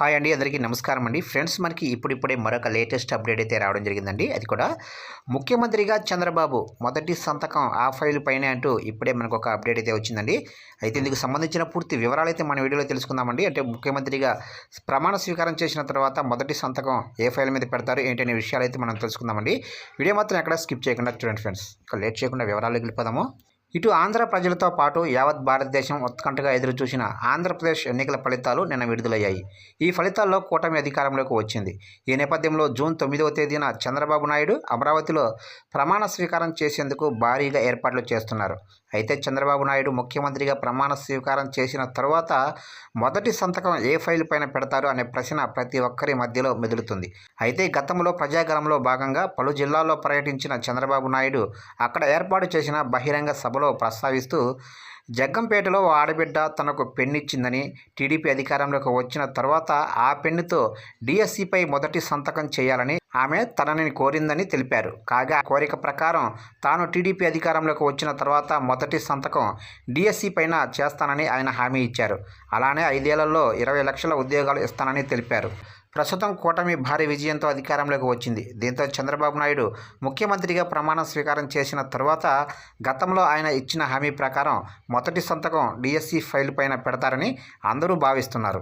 Hi అండి అందరికీ నమస్కారం అండి. ఫ్రెండ్స్ మనకి ఇప్పుడిప్పుడే మరొక లేటెస్ట్ అప్డేట్ అయితే రావడం జరిగిందండి. అది కూడా ముఖ్యమంత్రిగా చంద్రబాబు మొదటి సంతకం ఆ ఫైల్ పైన అంటూ ఇప్పుడే మనకు ఒక అప్డేట్ అయితే వచ్చిందండి. అయితే ఇందుకు సంబంధించిన పూర్తి వివరాలు అయితే మన వీడియోలో తెలుసుకుందామండి. అంటే ముఖ్యమంత్రిగా ప్రమాణ స్వీకారం చేసిన తర్వాత మొదటి సంతకం ఏ ఫైల్ మీద పెడతారు ఏంటనే విషయాలు అయితే మనం తెలుసుకుందామండి. వీడియో మాత్రం ఎక్కడ స్కిప్ చేయకుండా చూడండి ఫ్రెండ్స్. ఇక లేట్ చేయకుండా వివరాలు వెళ్ళిపోదాము. ఇటు ఆంధ్ర ప్రజలతో పాటు యావత్ భారతదేశం ఉత్కంఠగా ఎదురుచూసిన ఆంధ్రప్రదేశ్ ఎన్నికల ఫలితాలు నిన్న విడుదలయ్యాయి. ఈ ఫలితాల్లో కూటమి అధికారంలోకి వచ్చింది. ఈ నేపథ్యంలో జూన్ తొమ్మిదవ తేదీన చంద్రబాబు నాయుడు అమరావతిలో ప్రమాణ స్వీకారం చేసేందుకు భారీగా ఏర్పాట్లు చేస్తున్నారు. అయితే చంద్రబాబు నాయుడు ముఖ్యమంత్రిగా ప్రమాణ స్వీకారం చేసిన తరువాత మొదటి సంతకం ఏ ఫైల్ పైన పెడతారు అనే ప్రశ్న ప్రతి ఒక్కరి మధ్యలో మెదులుతుంది. అయితే గతంలో ప్రజాగరంలో భాగంగా పలు జిల్లాల్లో పర్యటించిన చంద్రబాబు నాయుడు అక్కడ ఏర్పాటు చేసిన బహిరంగ సభ సభలో ప్రస్తావిస్తూ జగ్గంపేటలో ఓ ఆడబిడ్డ తనకు పెన్నిచ్చిందని టీడీపీ అధికారంలోకి వచ్చిన తర్వాత ఆ పెన్నుతో డిఎస్సిపై మొదటి సంతకం చేయాలని ఆమె తనని కోరిందని తెలిపారు. కాగా కోరిక ప్రకారం తాను టీడీపీ అధికారంలోకి వచ్చిన తర్వాత మొదటి సంతకం డిఎస్సి పైన చేస్తానని ఆయన హామీ ఇచ్చారు. అలానే ఐదేళ్ళలో ఇరవై లక్షల ఉద్యోగాలు ఇస్తానని తెలిపారు. ప్రస్తుతం కూటమి భారీ విజయంతో అధికారంలోకి వచ్చింది. దీంతో చంద్రబాబు నాయుడు ముఖ్యమంత్రిగా ప్రమాణ స్వీకారం చేసిన తర్వాత గతంలో ఆయన ఇచ్చిన హామీ ప్రకారం మొదటి సంతకం డిఎస్సి ఫైల్ పైన పెడతారని అందరూ భావిస్తున్నారు.